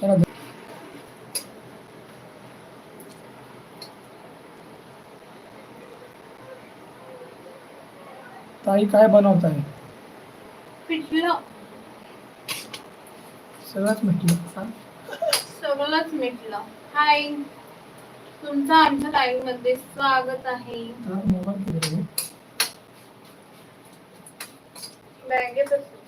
चला ताई काय बनवत आहे सगळंच म्हटलं सांग. सगळंच मिटलं हाय तुमचं आमच्या लाईव्हमध्ये स्वागत आहे मोबाईल? बॅगेत असतो.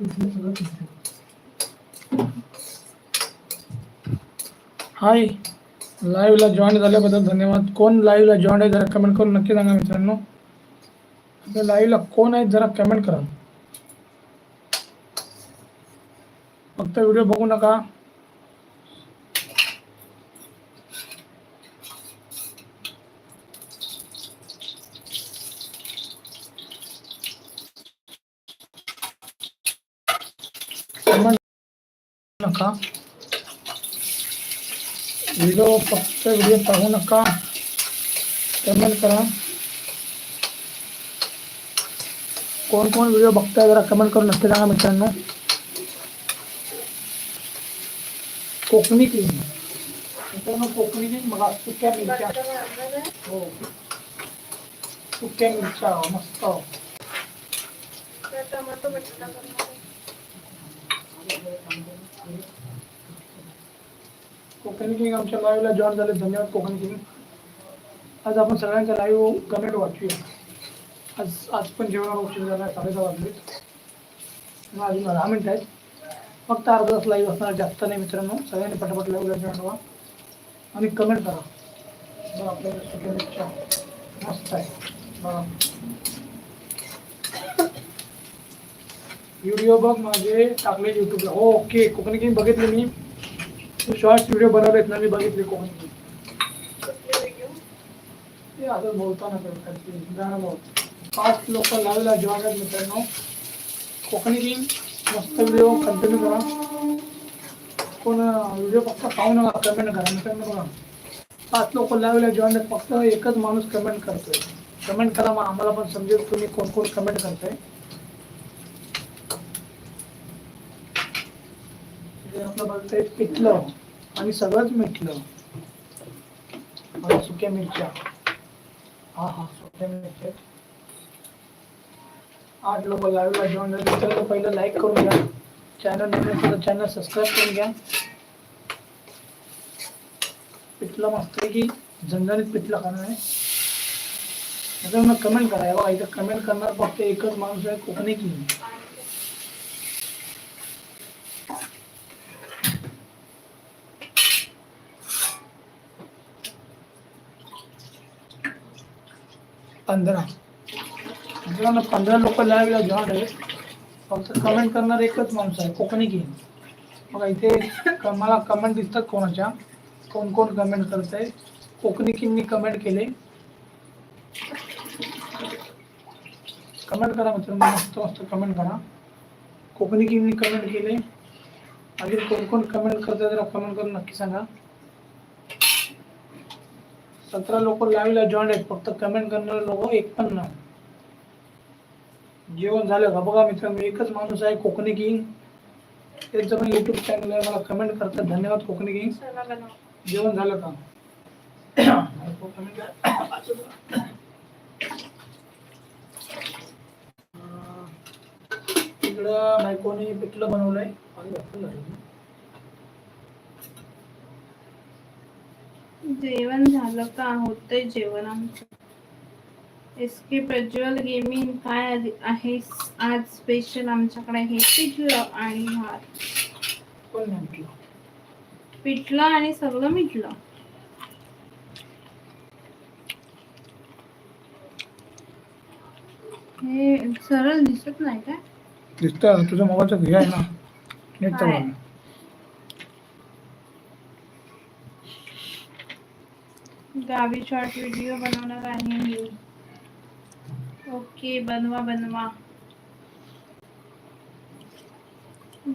इथलं सगळंच म्हटलं. हाय लाईव्हला जॉईन झाल्याबद्दल धन्यवाद. कोण लाईव्हला जॉईन आहे जरा कमेंट करून नक्की सांगा मित्रांनो. आपल्या लाईव्हला कोण आहे जरा कमेंट करा. फक्त व्हिडिओ बघू नका. कमेंट नका. व्हिडिओ फक्त व्हिडिओ पाहू नका कमेंट करा कोण कोण व्हिडिओ बघताय जरा कमेंट करून नक्की सांगा मित्रांनो कोकणी क्लीन मित्रांनो कोकणी क्लीन बघा सुक्या मिरच्या हो सुक्या मिरच्या मस्त टमाटो कोकणी किंग आमच्या लाईव्हला जॉईन झाले. धन्यवाद कोकण किंग. आज आपण सगळ्यांच्या लाईव्ह कमेंट वाचूया. आज आज पण जेवणाला उशीर झाला आहे साडेदहा वाजले. मग अजून दहा मिनटं आहेत. फक्त अर्धा तास लाईव्ह असणार जास्त नाही मित्रांनो. सगळ्यांनी पटापट लाईव्हला जॉईन व्हा. आणि कमेंट करा. बघा आपल्याकडे सुक्या मस्त आहे. बघा. व्हिडिओ बघ माझे टाकले युट्यूबला ओके हो, कोकणी किंग बघितले मी. शॉर्ट्स व्हिडिओ बनवलेत ना मी बघितले कोण. ते असं बोलताना करतात गाणं पाच लोक लावला जॉईन आहेत मित्रांनो. कोकणी किंग मस्त व्हिडिओ कंटिन्यू करा. कोण व्हिडिओ फक्त पाहू नका कमेंट करा. मित्रांनो बघा. पाच लोक लावले जॉईन फक्त एकच माणूस कमेंट करतोय. कमेंट करा मग आम्हाला पण समजेल तुम्ही कोण कोण कमेंट करताय. आपलं बघताय पिठलं आणि सगळंच मिठलं सुक्या मिरच्या. हा हा सुक्या मिरच्या. आठ लोक लाईव्हला जॉईन झाले तर पहिलं लाईक करून घ्या. चॅनल नवीन असेल तर चॅनल सबस्क्राईब करून घ्या. पिठलं मस्त आहे की झणझणीत पिठलं खाणार आहे त्याच्यावर कमेंट करा बघा इथं कमेंट करणार फक्त एकच माणूस आहे कोकणी की पंधरा. मित्रांनो पंधरा लोक लाईव्हला जॉईन आहे फक्त कमेंट करणार एकच माणूस आहे कोकणी की बघा इथे मला कमेंट दिसतात कोणाच्या. कोण कोण कमेंट करत आहे कोकणी किंनी कमेंट केले. कमेंट करा मित्रांनो मस्त मस्त कमेंट करा. कोकणी किंनी कमेंट केले. अजून कोण कोण कमेंट करताय जरा कमेंट करून नक्की सांगा. सतरा लोक लाईव्हला जॉईन आहेत. फक्त कमेंट करणारे लोक एक पण नाही. जेवण झालं का बघा मित्रांनो एकच माणूस आहे कोकणी किंग. त्यांचं पण युट्यूब चॅनल आहे मला कमेंट करतात. धन्यवाद कोकणी किंग. जेवण झालं का? इकडं बायकोने पिठलं बनवलंय आणि भरपूर झालं. जेवण झालं का? होतंय जेवण आमचं. एस के प्रज्वल गेमिंग काय आहे? आज स्पेशल आमच्याकडे हे पिठलं आणि भात. पिठलं आणि सगळं मिटलं हे सरळ दिसत नाही काय? दिसतं. तुझ्या मोबाईलचं घे आहे ना. गावी शॉर्ट व्हिडिओ बनवणार आहे मी. ओके बनवा बनवा.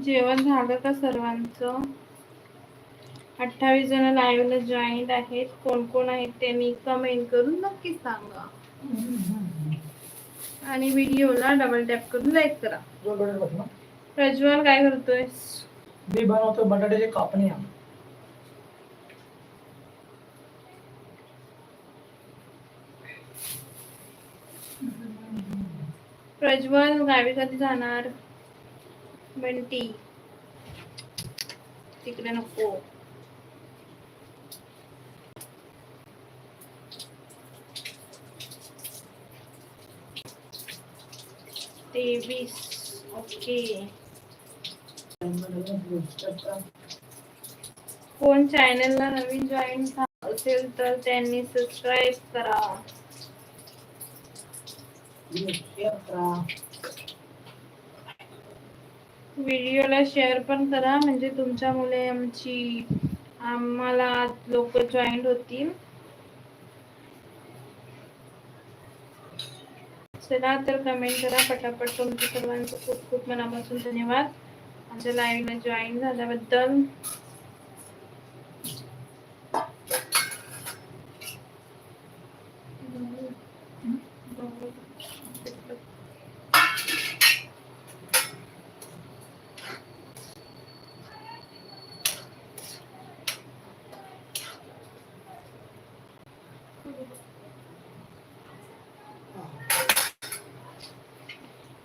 जेवण झालं का सर्वांचं? अठ्ठावीस जण लाईव्हला जॉईंट आहेत. कोण कोण आहेत त्यांनी कमेंट करून नक्की सांगा. आणि व्हिडिओला डबल टॅप करून लाईक करा. प्रज्वल काय करतोय मी बनवतो बटाट्याचे कापण्या प्रज्वल गावी कधी जाणार? बंटी. तिकडे नको. तेवीस. ओके. कोण चॅनलला नवीन जॉईन असेल तर त्यांनी सबस्क्राईब करा. व्हिडिओला शेअर पण करा. म्हणजे तुमच्यामुळे आमची आम्हाला लोक जॉईन होतील. चला तर कमेंट करा. पटापट तुमच्या सर्वांचं खूप खूप मनापासून धन्यवाद. आमच्या लाईव्हला जॉईन झाल्याबद्दल.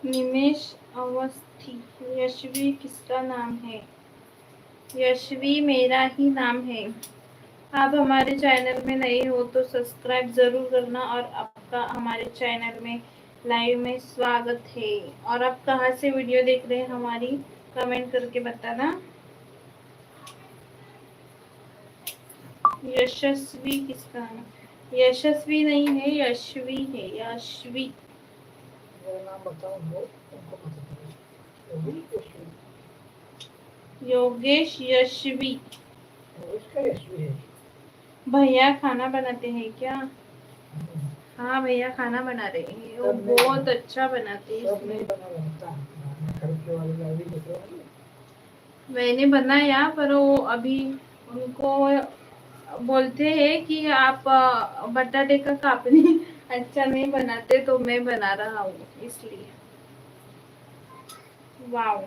निमेश अवस्थी। यशवी किसका नाम है? यशवी मेरा ही नाम है। आप हमारे चैनल में नए हो तो सब्सक्राइब ज़रूर करना और आपका हमारे चैनल में लाइव में स्वागत है। और आप कहाँ से वीडियो देख रहे हैं हमारी, कमेंट करके बताना। यशस्वी किसका नाम? यशस्वी नहीं है, यशवी है, यशवी। नाम बताओ उनको पता। योगेश यशवी। भैया खाना बनाते हैं क्या? हाँ भैया खाना बना रहे हैं। वो बहुत अच्छा बनाते हैं मैंने बनाया पर वो अभी उनको बोलते हैं कि आप बटाटे का कापनी अच्छा नहीं बनाते तो मैं बना रहा हूँ इसलिए। वाव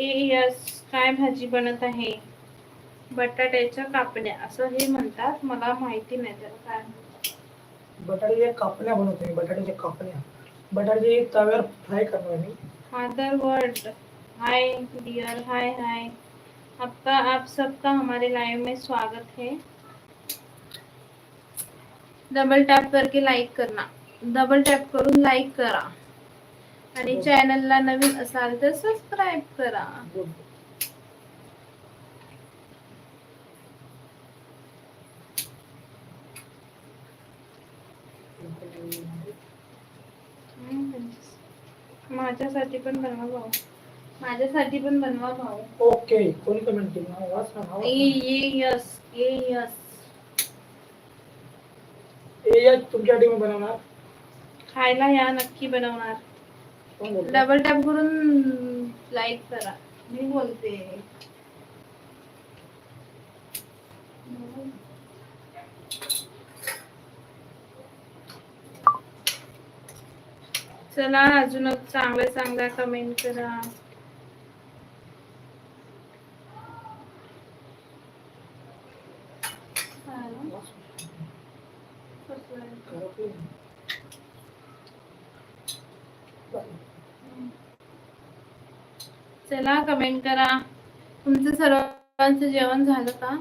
ए यस काय भाजी बनत आहे? बटाट्याच्या कापण्या असं हे म्हणतात मला माहिती नाही त्याला काय. बटाट्याच्या कापण्या बनवते मी बटाट्याच्या कापण्या. बटाट्याचे तव्यावर फ्राय करणार मी. Father word hi dear hi hi आपका आप सबका हमारे लाइव में स्वागत है। डबल टॅप करके लाईक करना. डबल टॅप करून लाईक करा. आणि चॅनलला नवीन असाल तर सबस्क्राईब करा. माझ्यासाठी पण बनवा भाऊ. माझ्यासाठी पण बनवा भाऊ. ओके कोणी कमेंट केली? वाच ना ए यस ए यस. ए या तुमच्यासाठी मी बनवणार? खायला या नक्की बनवणार. कोण बोलतंय? डबल टॅप करून लाईक करा. मी बोलते. चला अजून चांगलं चांगला कमेंट करा. चला कमेंट करा. तुमचं सर्वांचं जेवण झालं का?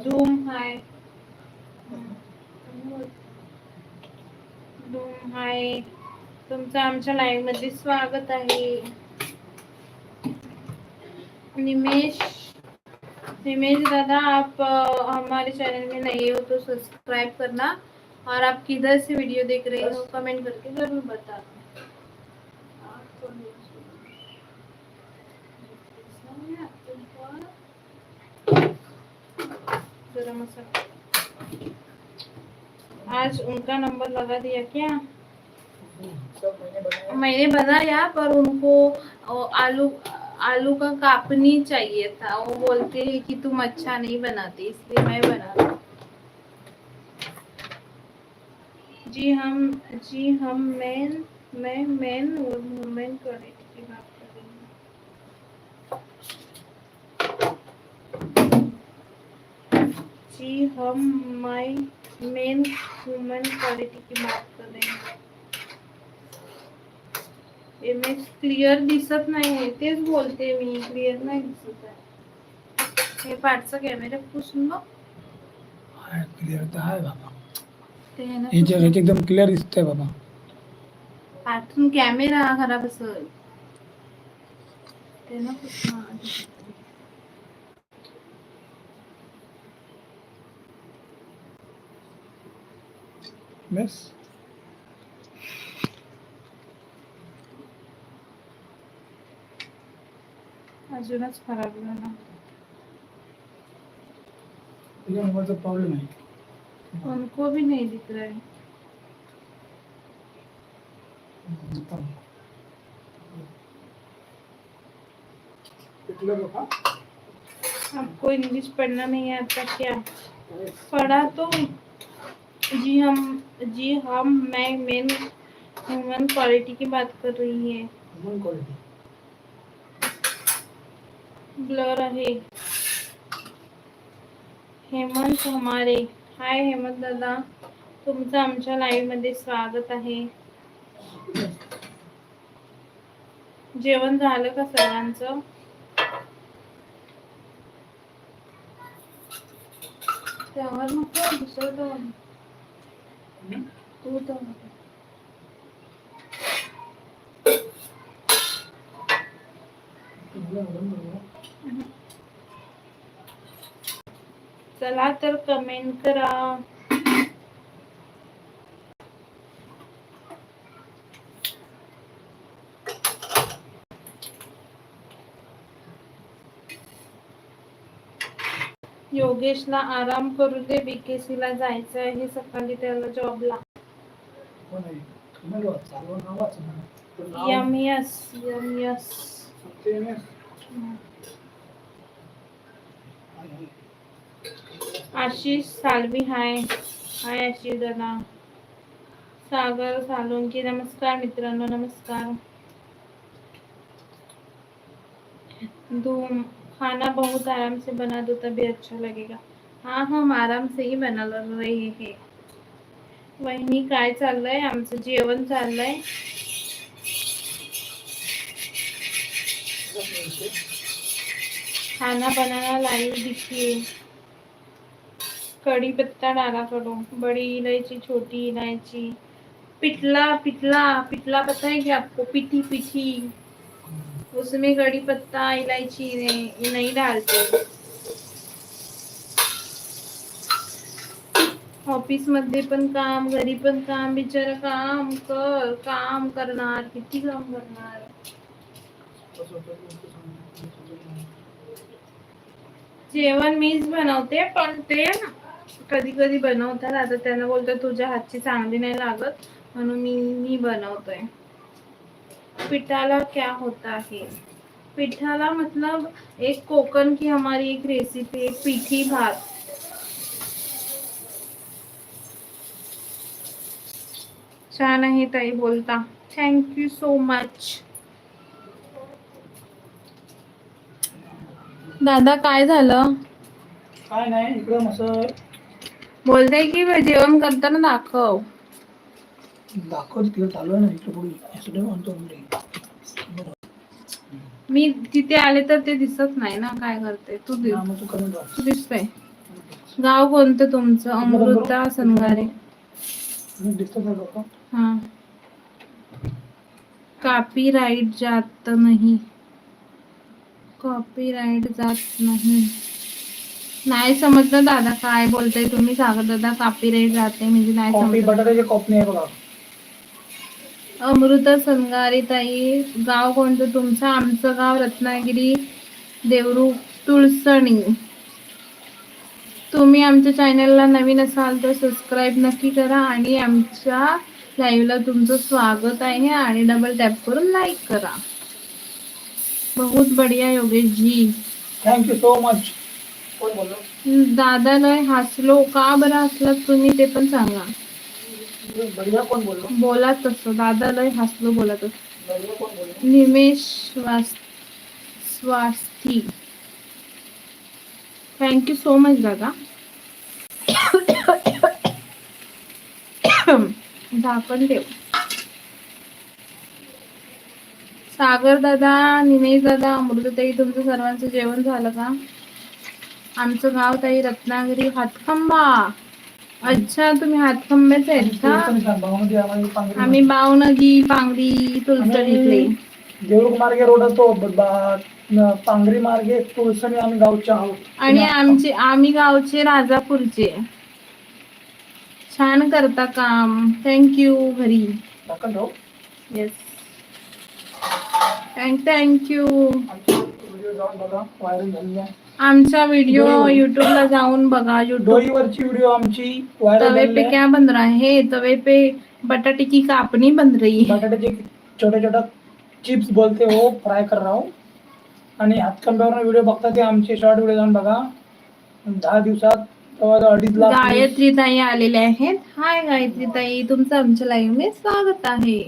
झूम हाय झूम हाय तुमचं स्वागत आहे. निमेश निमेश दादा, आप हमारे चैनल में नए हो तो सब्सक्राइब करना और आप किधर से वीडियो देख रहे हो कमेंट करके ज़रूर बता आज उनका नंबर लगा दिया क्या? मैंने बनाया, पर उनको आलू आलू का कापनी चाहिए था। वो बोलते हैं कि तुम अच्छा नहीं बनाती, इसलिए मैं बना जी हम जी हम, मैन, मैं, मैन, और वुमेन क्वालिटी की बात कर रही हूँ। जी हम माई मेन, वुमेन क्वालिटी की बात कर इमेज क्लिअर दिसत नाही तेच बोलते मी. क्लिअर नाही दिसत आहे. हे पाठचा कॅमेरा पुसून बघ. क्लिअर तर आहे बाबा. ते ना याच्या ह्याचे एकदम क्लिअर दिसतंय बाबा. पाठून कॅमेरा खराब असेल. ते ना आधी. बस अजूनच प्रॉब्लेम आहे उनको भी नहीं दिख रहा है आपको इंग्लिश पढ़ना नहीं आता क्या पढ़ा तो जी हम जी हम मैं मेन ह्यूमन क्वालिटी की बात कर रही है मग क्वालिटी ब्लर आहे. हेमंत हमारे. हाय हेमंत दादा. तुमचं आमच्या लाईव्हमध्ये स्वागत आहे. जेवण झालं का सर्वांचं त्यावर नको दुसरं तू तर चला तर कमेंट करा. योगेशला आराम करू दे बीकेसी ला जायचं आहे. सकाळी त्याला जॉबला हो नाही तुम्हाला चालवा आशिष सालवी, हाय. हाय आशिष दादा. सागर सालुंकी, नमस्कार मित्रांनो, नमस्कार. धूम, खाना बहुत आराम से बना दो, तभी अच्छा लगेगा. हाँ हम आराम से ही बना रहे हैं. वहिनी काय चाललंय आमचं जेवण चाललंय खाना बनाना लाइव दिखिए. कड़ी पत्ता डाला करो। बड़ी इलायची छोटी इलायची। पिटला पिटला पिटला पता है क्या आपको? पिठी पिठी उसमें कड़ी पत्ता इलायची नहीं, डालते। ऑफ़िस मध्ये काम घरी पण काम बिचारा काम कर काम करणार किती काम सांगणार. जेवण मीच बनवते पण ते कधी कधी बनवतात. आता त्यांना बोलतात तुझ्या हातची चांगली नाही लागत. म्हणून मी मी बनवतोय. पिठाला क्या होता है? पिठाला मतलब एक कोकण की हमारी एक रेसिपी एक पीठी भात. छान आहे ताई बोलता. थँक्यू सो मच दादा काय झालं? काय नाही इकडं असं बोलते की जेवण करताना दाखव. दाखवत चालू आहे ना इकडे पुढे असं म्हणतो पुढे. मी तिथे आले तर ते दिसत नाही ना काय करते? तू दिस दिसतंय. गाव कोणतं तुमचं? अमृता लोक. हा. कॉपीराइट जात नाही. कॉपीराइट जात नाही. नाही समजलं दादा काय बोलताय तुम्ही? सांगत दादा म्हणजे नाही कॉपी समजलं. बटाट्याची कॉपी आहे बघा. अमृता संगारी ताई गाव कोणतं तुमचं? आमचं गाव रत्नागिरी देवरू तुळसणी. तुम्ही आमच्या चॅनलला नवीन असाल तर सबस्क्राईब नक्की करा आणि आमच्या लाईव्हला तुमचं स्वागत आहे आणि डबल टॅप करून लाईक करा. बहुत बढिया Yogesh ji thank you so much कोण बोललो? दादा लय हसलो. का बरं हसलात तुम्ही? ते पण सांगा. बढिया कोण बोललो. बोला तसं. दादा लय हसलो बोला तसं बढिया कोण बोललो. निमेश स्वास स्वास्थी. थँक्यू सो मच दादा. झाकण ठेव. सागर दादा निमेश दादा अमृतताई तुमचं सर्वांचं जेवण झालं का? आमचं गाव ताई रत्नागिरी हातखंबा. अच्छा तुम्ही हातखंब्याचे आहेत का? आम्ही बाव नदी पांगरी आम्ही देऊळ मार्गे रोड असतो पांघरी मार्गे तुळसणी आम्ही गावचे आहोत. आणि आमचे आम्ही गावचे राजापूरचे. छान करता काम. थँक्यू घरी. येस थँक थँक्यू जाऊन बघा व्हायरल झालेली आहे. आमचा व्हिडिओ. युट्यूबला जाऊन बघा युट्यूब डोईवरची व्हिडिओ आमची तवे पे क्या बन रहा है? तवे पे बटाटे की कापनी बन रही है. बटाट्याचे छोटे छोटे चिप्स बोलते हो फ्राय कर रहा हूं. आणि हातकंब्यावर व्हिडिओ बघता ते आमचे शॉर्ट व्हिडिओ जाऊन बघा. दहा दिवसात जवळजवळ अडीच लाख. गायत्री ताई आलेले आहेत. हाय गायत्री ताई तुमचं आमच्या लाईव्ह में स्वागत आहे.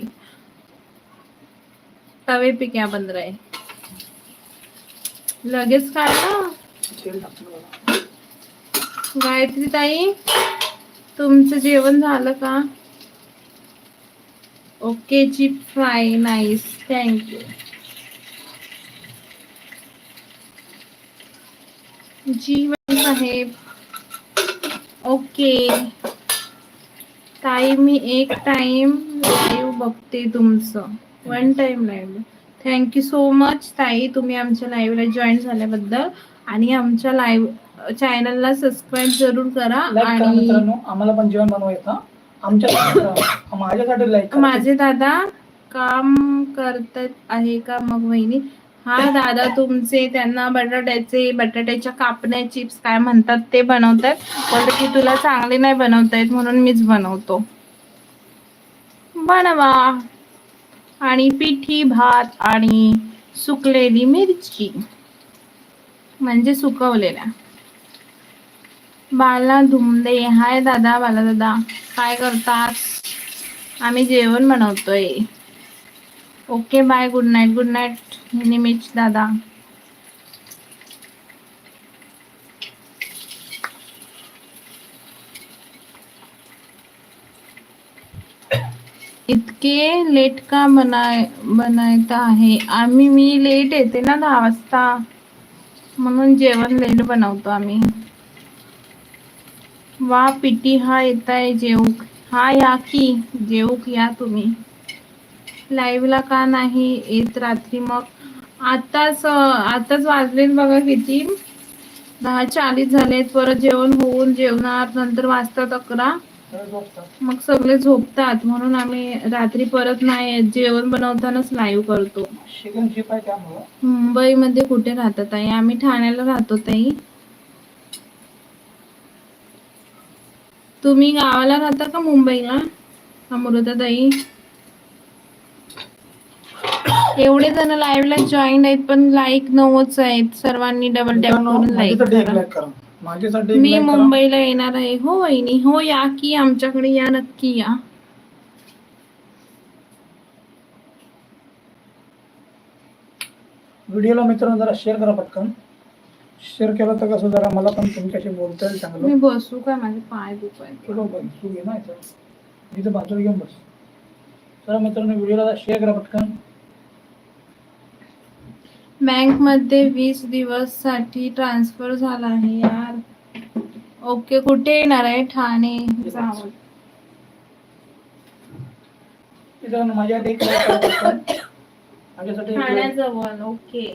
तवे पे क्या बन रहा है? लगेच काढा तेल टाकतो बघा. गायत्री ताई? तुमचं जेवण झालं का? Okay chip fry nice. Thank you Jeevan Saheb okay. ताई मी एक टाइम लाईव्ह बघते तुमचं. One time live thank you so much ताई. तुम्ही आमच्या लाईव्हला जॉईन झाल्याबद्दल. आणि आमच्या लाईव्ह चॅनलला सबस्क्राईब जरूर करा आणि आम्हाला पण जेवण बनवायचं. आमच्या माझ्यासाठी लाईक करा. माझे दादा काम करतात आहे का मग वहिनी? हा दादा तुमचे त्यांना बटाट्याचे बटाट्याच्या कापण्या चिप्स काय म्हणतात ते बनवतात. बोलते की तुला चांगले नाही बनवता येत म्हणून मीच बनवतो. बनवा. आणि पिठी भात आणि सुकलेली मिरची. म्हणजे सुकवलेल्या. बाला धुमदे हाय दादा बाला दादा काय करतात? आम्ही जेवण बनवतोय. Okay bye. Good night good night. Nimish दादा. इतके लेट का बनाय बनायचं आहे? आम्ही मी लेट येते ना दहा वाजता. म्हणून जेवण लेट बनवतो आम्ही. वा पिटी हा येत आहे जेऊक हा या की जेऊक या तुम्ही. लाईव्हला का नाही येत रात्री मग? आताच आताच वाजलेत बघा किती. दहा चाळीस झालेत. परत जेवण होऊन जेवणार नंतर वाजतात अकरा. मग सगळे झोपतात म्हणून आम्ही रात्री परत नाही. जेवण बनवतानाच लाईव्ह करतो. मुंबईमध्ये कुठे राहतात ताई? आम्ही ठाण्याला राहतो ताई. तुम्ही गावाला राहता का मुंबईला? अमृता ताई? एवढे जण लाईव्हला जॉईन आहेत पण लाईक नव्वदच आहेत. सर्वांनी डबल करा. लाईक करा. माझ्यासाठी मी. मुंबईला येणार आहे. हो वहिनी. हो या की आमच्याकडे या नक्की या. व्हिडिओला मित्रांनो जरा शेअर करा पटकन. शेअर केलं तर कसं जरा मला पण तुमच्याशी बोलता येईल चांगलं. मी बसू काय माझे पाय दुखायचे थोडं बसू? घे ना इथं. बाजूला घेऊन बस. चला मित्रांनो व्हिडिओला शेअर करा पटकन. बँकमध्ये वीस दिवससाठी ट्रान्सफर झाला आहे यार. ओके कुठे येणार आहे? ठाणे ठाण्याजवळ ओके.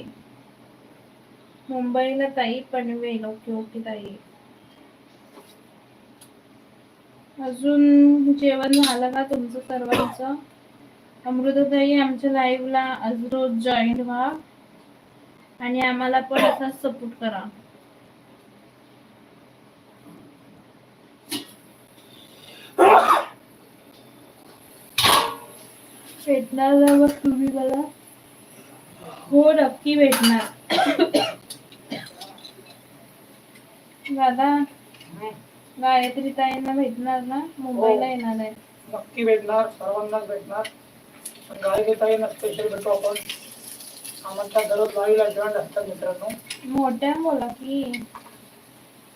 मुंबईला ताई पनवेल. ओके ओके ताई. अजून जेवण झालं का तुमचं सर्वांचं? अमृतताई आमच्या लाईव्हला रोज जॉईन व्हा. आणि आम्हाला पण असाच सपोर्ट करा. भेटणार तुम्ही मला हो नक्की भेटणार. दादा गायत्री ताईंना भेटणार ना? मुंबईला हो. येणार आहे. नक्की भेटणार सर्वांनाच भेटणार. गायत्री ताईंना स्पेशल भेटू आपण. आम्हाला दररोज लाईव्हला जॉईन असतात मित्रांनो. मोठ्या बोला की.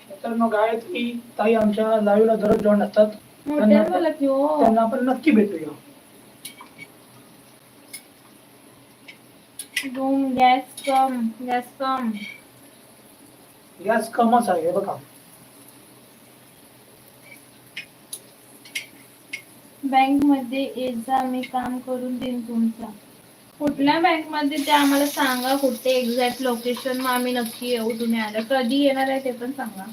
मित्रांनो गायत्री ताई आमच्या लाईव्हला दररोज जॉईन असतात. मोठ्या त्यांना- बोला की हो. त्यांना आपण नक्की भेटूया. दोन गॅस कम गॅस कम. गॅस कमच आहे बघा. बँकमध्ये येत जा मी काम करून देईन तुमचा. कुठल्या बँकमध्ये ते आम्हाला सांगा कुठे एक्झॅक्ट लोकेशन मग आम्ही नक्की येऊ तुम्ही आलं कधी येणार आहे ते पण सांगा.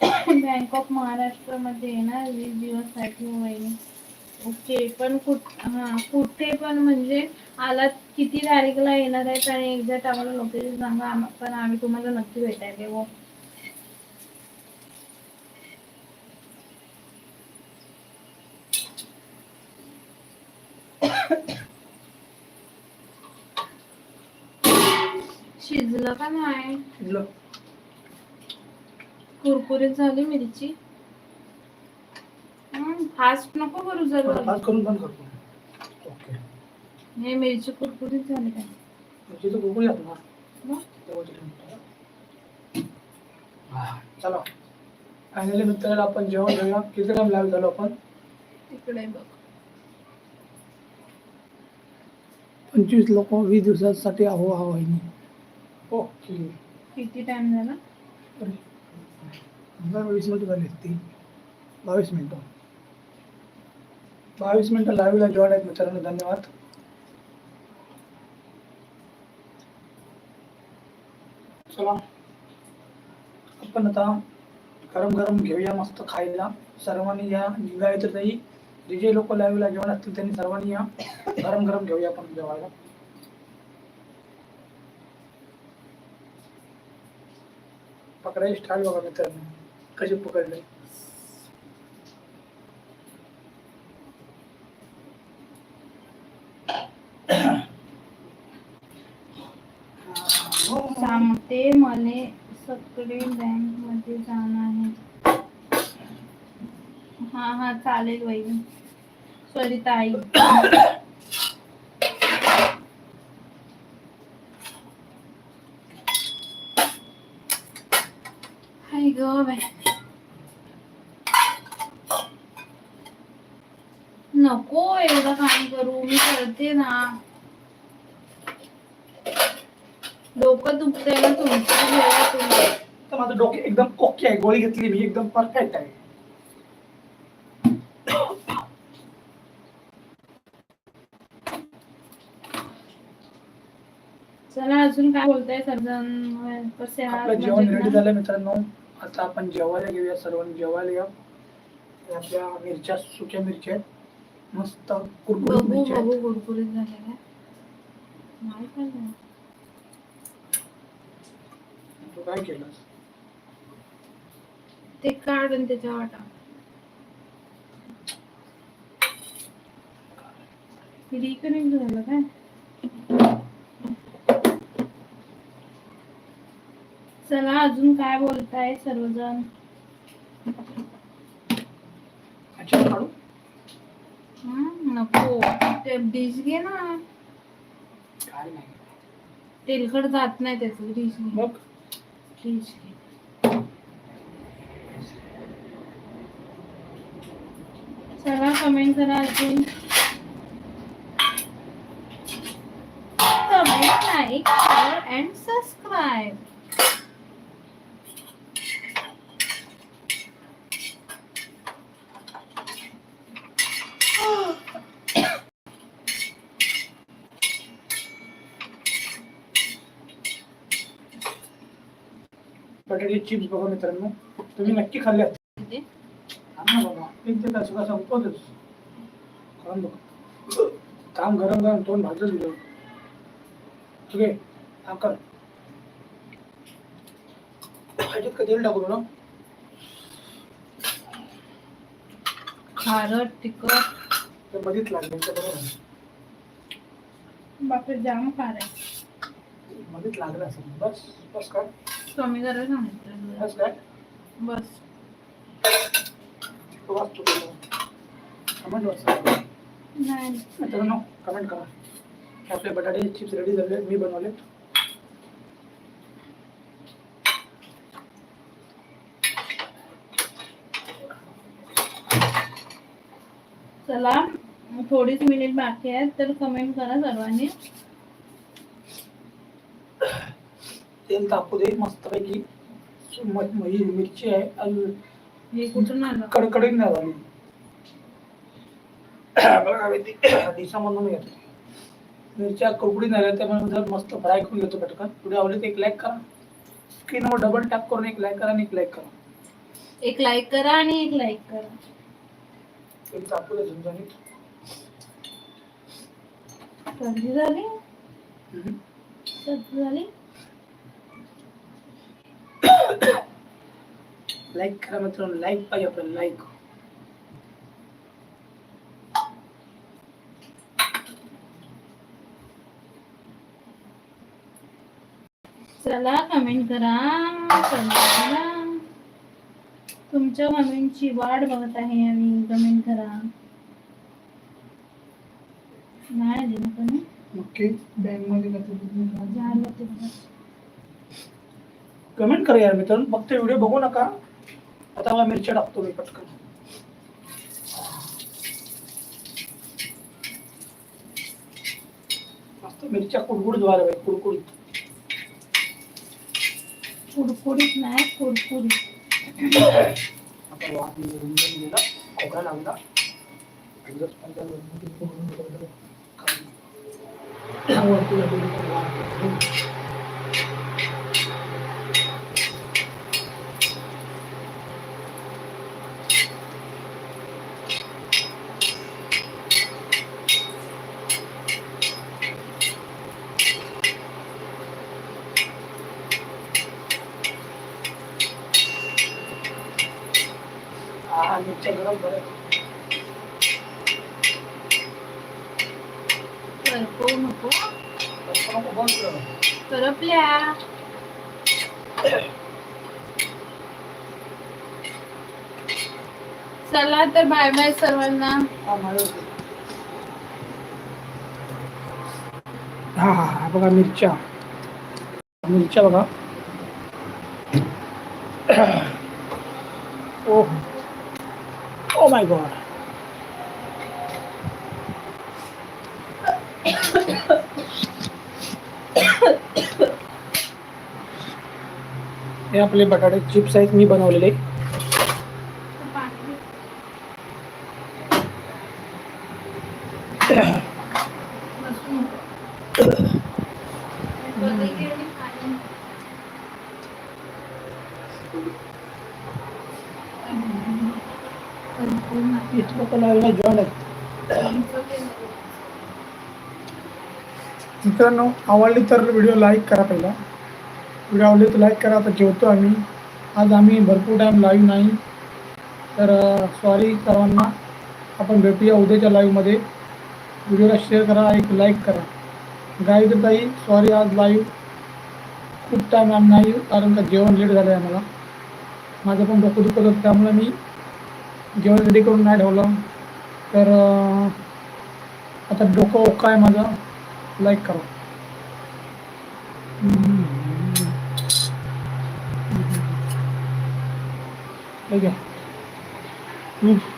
बँक ऑफ महाराष्ट्रमध्ये येणार वीस दिवससाठी वहिनी. ओके पण कुठ हा कुठे पण म्हणजे आलात किती तारीखला येणार आहेत आणि एक्झॅक्ट आम्हाला लोकेशन सांगा पण आम्ही तुम्हाला नक्की भेटायला येऊ. शिजलं का नाही. कुरकुरीत झाली मिरची? फास्ट नको करू जर. फास्ट करून बंद करतो ओके. हे मिरची कुरकुरीत झाली काय तो बघूया ना. मग? तेव्हाची ठेवून. हा, चला. फायनली मित्रांनो आपण जेवण घेऊया किती टाइम लाईव्ह झालो आपण? तिकडे बघ. पंचवीस लोक वीस दिवसासाठी अहो हा वहिनी ओके. किती टाइम झाला? वीस मिनिटं झाली असतील. बावीस मिनिटं. बावीस मिनटं लाईव्हला जॉईन आहेत मित्रांनो धन्यवाद. चला. आपण आता गरम गरम घेऊया मस्त खायला. सर्वांनी या निघायचं नाही जे जे लोक लाईव्हला जेवण असतील त्यांनी सर्वांनी या गरम गरम घेऊया आपण जेवायला. पकडायची स्टाईल बघा मित्रांनो कशी पकडले. ते मले सगळे बँकमध्ये जाणं आहे. हा हा चालेल वहिनी. सॉरी आई हाय ग बाय नको एवढं काम करू मी करते ना. डोकं दुखतंय तुमचं तर माझं डोके एकदम ओके आहे. गोळी घेतली मी एकदम परफेक्ट आहे. चला अजून काय बोलताय सर्वजण कसे आहात? जेवण रेडी? झालं मित्रांनो. आता आपण जेवायला घेऊया सर्वांनी जेवायला या. आपल्या मिरच्या सुक्या मिरच्या मस्त कुरकुरीत मिरच्या कुरकुरीत नाही खाल्लं. तू काय केलंस ते काढ आणि त्याच्या वाटा. रिकनेक्ट झालं काय? चला अजून काय बोलताय सर्वजण? काढू? हं, नको. ते डिश घे ना. काय नाही. तेलकट जात नाही त्याचं डिश घे. मग? डिश घे चला कमेंट करा अजून comment like share and subscribe बटाटे चिप्स बघा मित्रांनो. तुम्ही नक्की खाल्ले ते तास संपवतच. काम बघ. काम गरम गरम तोंड भाजलं दिलं ठीक आहे? हा कर. ह्याच्यात का तेल टाकू ना खारट तिखट. ते मध्येच लागले. बापरे जाम खार आहे मध्येच लागलं असेल बस बस काय कमी करायला सांगितलं. बस कमेंट नाही. कमेंट करा. आपले बटाटे चिप्स रेडी झाले मी बनवले. चला थोडीच मिनिट बाकी आहेत तर कमेंट करा सर्वांनी. तेल तापू दे मस्तपैकी ही मिरची आहे आलं कडकडीत नाही झाली. मिरच्या कुरकुडीत झाल्या त्यामुळे जर मस्त फ्राय करून घेतो पटकन. व्हिडिओ आवडले तर एक लाईक करा. स्क्रीनवर डबल टॅप करून एक लाईक करा आणि एक लाईक करा. एक लाईक करा आणि एक लाईक करा. तेल तापू दे झणझणीत झाली? झाली? लाईक करा मित्रांनो लाईक पाहिजे आपल्याला लाईक चला कमेंट करा करा. तुमच्या कमेंटची वाट बघत आहे आम्ही कमेंट करा. नाही आली ना कोणी? नक्की बँकमध्ये झालं ते. बघा. कमेंट करा यार मित्रांनो. फक्त व्हिडिओ बघू नका. आता मला मिरच्या टाकतो मी पटकन. मस्त मिरच्या कुडकुडीत व्हायला पाहिजे कुडकुडीत. कुडकुडीत नाही कुडकुडीत. आता निघून गेला खोकला लागला. एकदाच नको नको. करपल्या. चला तर बाय बाय सर्वांना. हा. हा हा हा बघा मिरच्या. मिरच्या बघा. ओ ओ माय गॉड आपले बटाटे चिप्स आहेत मी बनवलेले मित्रांनो आवडली तर व्हिडिओ लाईक करा पहिला. व्हिडिओ आवडले तर लाईक करा आता जेवतो आम्ही. आज आम्ही भरपूर टाईम लाईव्ह नाही. तर सॉरी सर्वांना. आपण भेटूया उद्याच्या लाईव्हमध्ये व्हिडिओला शेअर करा एक लाईक करा. गावी ताई सॉरी आज लाईव्ह खूप टाईम आम्ही नाही कारण का जेवण लेट झालं आहे मला माझं पण डोकं दुखत होतं त्यामुळे मी जेवण रेडी करून नाही ठेवलं. तर आता डोकं ओका आहे माझं. लाईक करा. ठीक आहे हम्म.